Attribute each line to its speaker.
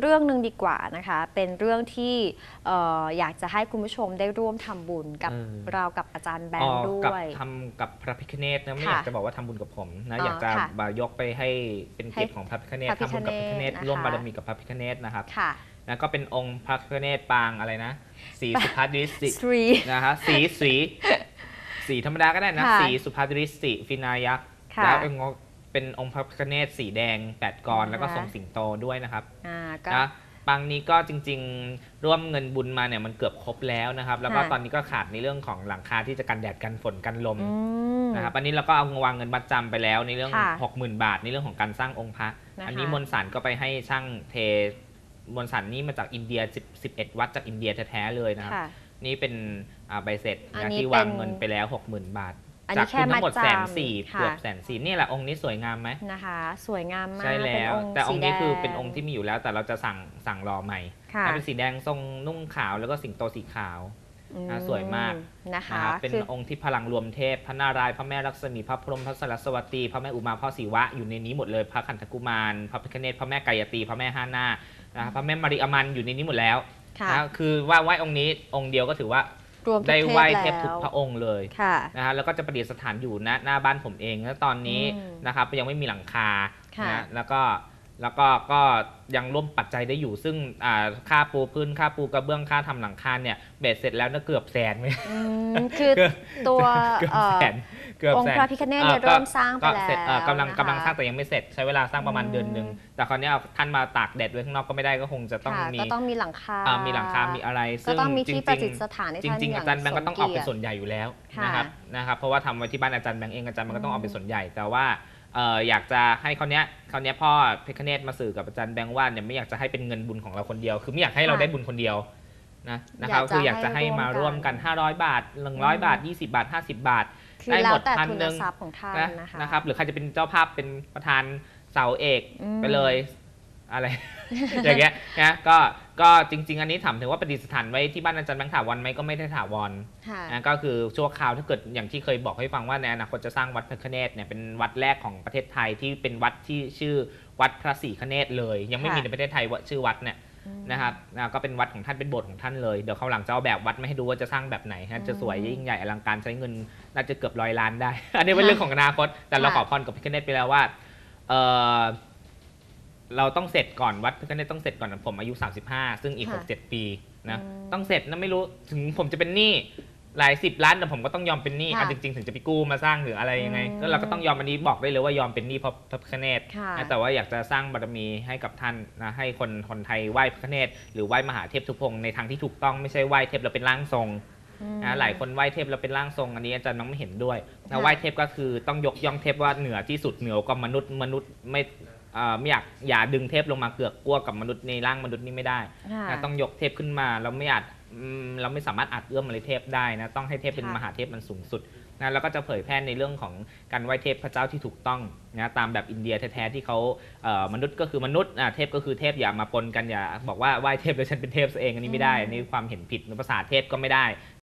Speaker 1: เรื่องหนึ่งดีกว่านะคะ เป็นเรื่องที่เอ่ออยากจะให้คุณผู้ชมได้ร่วมทำบุญกับ
Speaker 2: เออ
Speaker 1: เรากับอาจารย์แบ
Speaker 2: อ๋
Speaker 1: ง
Speaker 2: อ
Speaker 1: ค์ด้
Speaker 2: กับ
Speaker 1: วย
Speaker 2: ทำกับพระพิคเนตนะไม่
Speaker 1: ค่ะ
Speaker 2: อยากจะบอกว่าทำบุญกับผมนะ
Speaker 1: อ๋อ
Speaker 2: อยากจะ
Speaker 1: ค่ะ
Speaker 2: มายกไปให้เป็นเกียรติ
Speaker 1: ให้
Speaker 2: ของพระพิคเนต
Speaker 1: พระพิ
Speaker 2: ทำบุญกับพระพิคเนต
Speaker 1: ฆเนศนะคะ
Speaker 2: ร่วมบารมีกับพระพิคเนตนะครับ
Speaker 1: ค่ะ
Speaker 2: แล้วก็เป็นองค์พระพิคเนตปางอะไรนะ สีสุภาดิสติ
Speaker 1: สตรี
Speaker 2: นะฮะสีสีสีธรรมดาก็ได้นะ
Speaker 1: ค่ะ
Speaker 2: สีสุภาดิสติฟินายักษ์
Speaker 1: ค่ะ
Speaker 2: แล้วเป็นองค์ เป็นองค์พระพิคเนตสีแดงแปดกร
Speaker 1: นะคะ
Speaker 2: แล้วก็ทรงสิงโตด้วยนะครับ
Speaker 1: อ่าก็
Speaker 2: นะปางนี้ก็จริงๆ ร่วมเงินบุญมาเนี่ยมันเกือบครบแล้วนะครับ แล้วก็
Speaker 1: ค่ะ
Speaker 2: ตอนนี้ก็ขาดในเรื่องของหลังคาที่จะกันแดดกันฝนกันลม
Speaker 1: อืม
Speaker 2: นะครับอันนี้เราก็เอาวางเงินบัตรจำไปแล้วในเรื่อง
Speaker 1: ค่ะ
Speaker 2: 60,000 บาทในเรื่องของการสร้างองค์พระ
Speaker 1: นะคะ
Speaker 2: อันนี้มวลสารก็ไปให้ช่างเทมวลสารนี่มาจากอินเดีย10 11 วัดจากอินเดียแท้ๆเลยนะครับ
Speaker 1: ค่ะ
Speaker 2: นี่เป็นอ่าใบเสร็จ
Speaker 1: อัน
Speaker 2: นะ
Speaker 1: นี้
Speaker 2: ที่วาง
Speaker 1: เป็น
Speaker 2: เงินไปแล้ว 60,000 บาท
Speaker 1: อันนี้
Speaker 2: จากทุนทั้งหมด
Speaker 1: แค่
Speaker 2: แส
Speaker 1: มัด
Speaker 2: น
Speaker 1: จำ
Speaker 2: สี่
Speaker 1: ค่ะ
Speaker 2: เกือบแสนสี่นี่แหละองค์นี้สวยงามไหม
Speaker 1: นะคะ สวยงามมาก
Speaker 2: ใช่แล้ว
Speaker 1: เป็น
Speaker 2: แต่องค์นี้
Speaker 1: สี
Speaker 2: คือ
Speaker 1: แด
Speaker 2: เป็นองค์ที่มีอยู่แล้ว แต่เราจะสั่งสั่งรอใหม่
Speaker 1: ค่ะ
Speaker 2: เป็นสีแดงทรงนุ่งขาวแล้วก็สิงโตสีขาว
Speaker 1: อื
Speaker 2: อ่าสวยมาก
Speaker 1: นะคะ
Speaker 2: นะครับเป็น
Speaker 1: คือ
Speaker 2: องค์ที่พลังรวมเทพ พระนารายณ์พระแม่ลักษมีพระพรหมพระสรัสวตี พระแม่อุมาพ่อศิวะอยู่ในนี้หมดเลยพระขันธกุมาร พระพิฆเนศพระแม่กายตีพระแม่ห้าหน้านะครับพระแม่มาริอมันอยู่ในนี้หมดแล้ว
Speaker 1: ค่ะ
Speaker 2: นะคือว่าไหว้องค์นี้องค์เดียวก็ถือว่า ร
Speaker 1: วมทุก
Speaker 2: ได้ไหว้เท
Speaker 1: เท
Speaker 2: พ
Speaker 1: พ
Speaker 2: ทุก
Speaker 1: แล้ว
Speaker 2: พระองค์เลย
Speaker 1: ค่ะ
Speaker 2: นะฮะแล้วก็จะประดิษฐานอยู่ณหน้าบ้านผมเองแล้วตอนนี้
Speaker 1: อืม
Speaker 2: นะครับยังไม่มีหลังคา
Speaker 1: ค่ะ
Speaker 2: นะแล้วก็แล้วก็ก็ยังร่วมปัจจัยได้อยู่ ซึ่งอ่าค่าปูพื้นค่าปูกระเบื้องค่าทำหลังคาเนี่ยเบ็ดเสร็จแล้วนะเกือบแสนไหม
Speaker 1: อืมคือ
Speaker 2: เกือบ
Speaker 1: ตัว
Speaker 2: เกือบ
Speaker 1: เอ่อ
Speaker 2: แสนเกือบ
Speaker 1: อง
Speaker 2: แส
Speaker 1: ค์
Speaker 2: น
Speaker 1: พระพิฆเนศเนี่ย
Speaker 2: อ่อก็
Speaker 1: เริ่มสร้างไป
Speaker 2: ก็
Speaker 1: แล้ว
Speaker 2: เสร็จเอ่อกำลัง
Speaker 1: นะคะ
Speaker 2: กำลังสร้างแต่ยังไม่เสร็จใช้เวลาสร้างประมาณ
Speaker 1: อืม
Speaker 2: เดือนหนึ่งแต่คราวเนี้ยท่านมาตากแดดไว้ข้างนอกก็ไม่ได้ก็คงจะต้อง
Speaker 1: ค่ะ
Speaker 2: มี
Speaker 1: ก็ต้องมีหลังคา
Speaker 2: อ่ามีหลังคา มีอะไร
Speaker 1: ก็
Speaker 2: ซึ่ง
Speaker 1: ต้องมี
Speaker 2: จริ
Speaker 1: ที่
Speaker 2: ง
Speaker 1: ประ
Speaker 2: ๆ
Speaker 1: ดิษฐานให้
Speaker 2: จ
Speaker 1: ท่าน
Speaker 2: ริง
Speaker 1: อ
Speaker 2: ๆ
Speaker 1: ย่าง
Speaker 2: อาจารย์แบงก์ก็ต้องออกเป็น
Speaker 1: สม
Speaker 2: ส่วนใหญ่อยู่แล้ว
Speaker 1: ค่ะ
Speaker 2: นะครับนะครับเพราะว่าทำไว้ที่บ้านอาจารย์แบงก์เองอาจารย์แบงก์ก็ต้องออกเป็น
Speaker 1: อืม
Speaker 2: ส่วนใหญ่ แต่ว่าเอ่ออยากจะให้เขาวเนี้ยเขาวเนี้ยพ่อเพชรเนตมาสื่อกับอาจารย์แบงก์ว่าเนี่ยไม่อยากจะให้เป็นเงินบุญของเราคนเดียว คือไม่อยากให้เราได้บุญคนเดียว นะนะครับคืออยากจะให้มาร่วมกัน 500 บาท 100 บาท 20 บาท 50 บาท
Speaker 1: คือ
Speaker 2: ได้
Speaker 1: แล้
Speaker 2: หม
Speaker 1: ว
Speaker 2: ด
Speaker 1: แต่
Speaker 2: พัน
Speaker 1: ทุ
Speaker 2: ห
Speaker 1: น
Speaker 2: นึ่ง
Speaker 1: ทรัพย์ของท่าน
Speaker 2: นะ
Speaker 1: นะคะ
Speaker 2: นะครับ หรือใครจะเป็นเจ้าภาพเป็นประธานเสาเอก
Speaker 1: อืม
Speaker 2: ไปเลยอะไรอย่างเงี้ยนะก็ก็จริง ๆ อันนี้ถามถึงว่าประดิษฐานไว้ที่บ้านอาจารย์แบงค์ถาวรไหมก็ไม่ได้ถาวร
Speaker 1: ค่ะ
Speaker 2: นะก็คือชั่วคราวถ้าเกิดอย่างที่เคยบอกให้ฟังว่าในอนาคตจะสร้างวัดพระคเนศเนี่ยเป็นวัดแรกของประเทศไทยที่เป็นวัดที่ชื่อวัดพระศรีคเนศเลย ยังไม่มี
Speaker 1: ค่ะ
Speaker 2: ในประเทศไทยว่าชื่อวัดเนี่ย นะครับนะก็เป็นวัดของท่านเป็นโบสถ์ของท่านเลย เดี๋ยวเขาวหลังจะเอาแบบวัดมาให้ดูว่าจะสร้างแบบไหนฮะจะสวยยิ่งใหญ่อลังการใช้เงินน่าจะเกือบร้อยล้านได้ อันนี้เป็นเรื่องของอนาคต แต่เราขอพรกับพระคเนศไปแล้วว่าเออเราต้องเสร็จก่อนวัดพระคเนศต้องเสร็จก่อนผมอายุ 35 ซึ่งอีก
Speaker 1: ค่ะ
Speaker 2: 6-7 ปีนะ
Speaker 1: อืม
Speaker 2: ต้องเสร็จนะไม่รู้ถึงผมจะเป็นหนี้ หลายสิบล้านแต่ผมก็ต้องยอมเป็นหนี้
Speaker 1: ค่ะ
Speaker 2: เอาจริงๆ ถึงจะไปกู้มาสร้างหรืออะไรยังไง
Speaker 1: อืม
Speaker 2: ก็เราก็ต้องยอมอันนี้บอกได้เลยว่ายอมเป็นหนี้เพราะพระพิฆเนศ
Speaker 1: ค่ะ
Speaker 2: นะแต่ว่าอยากจะสร้างบารมีให้กับท่านนะให้คนคนไทยไหว้พระพิฆเนศหรือไหว้มหาเทพทุกพงศ์ในทางที่ถูกต้องไม่ใช่ไหว้เทพแล้วเป็นร่างทรง
Speaker 1: อืม
Speaker 2: นะหลายคนไหว้เทพแล้วเป็นร่างทรงอันนี้อาจารย์น้องไม่เห็นด้วย
Speaker 1: ค่ะ
Speaker 2: นะไหว้เทพก็คือต้องยกย่องเทพว่าเหนือที่สุดเหนือกว่ามนุษย์มนุษย์ไม่เอ่อไม่อยากอย่าดึงเทพลงมาเกือกกลัวกับมนุษย์ในร่างมนุษย์นี่ไม่ได้
Speaker 1: ค่ะ
Speaker 2: นะต้องยกเทพขึ้นมาเราไม่อาจ อืมเราไม่สามารถอาจเอื้อมอะไรเทพได้นะต้องให้เทพเป็น
Speaker 1: ค่ะ
Speaker 2: มหาเทพมันสูงสุดนะแล้วก็จะเผยแพร่ในเรื่องของการไหว้เทพพระเจ้าที่ถูกต้องนะตามแบบอินเดียแท้ๆที่เขาเอ่อมนุษย์ก็คือมนุษย์อะเทพก็คือเทพอย่ามาปนกันอย่าบอกว่าไหว้เทพแล้วฉันเป็นเทพซะเองอันนี้ไม่ได้อันนี้ความเห็นผิดภาษาเทพก็ไม่ได้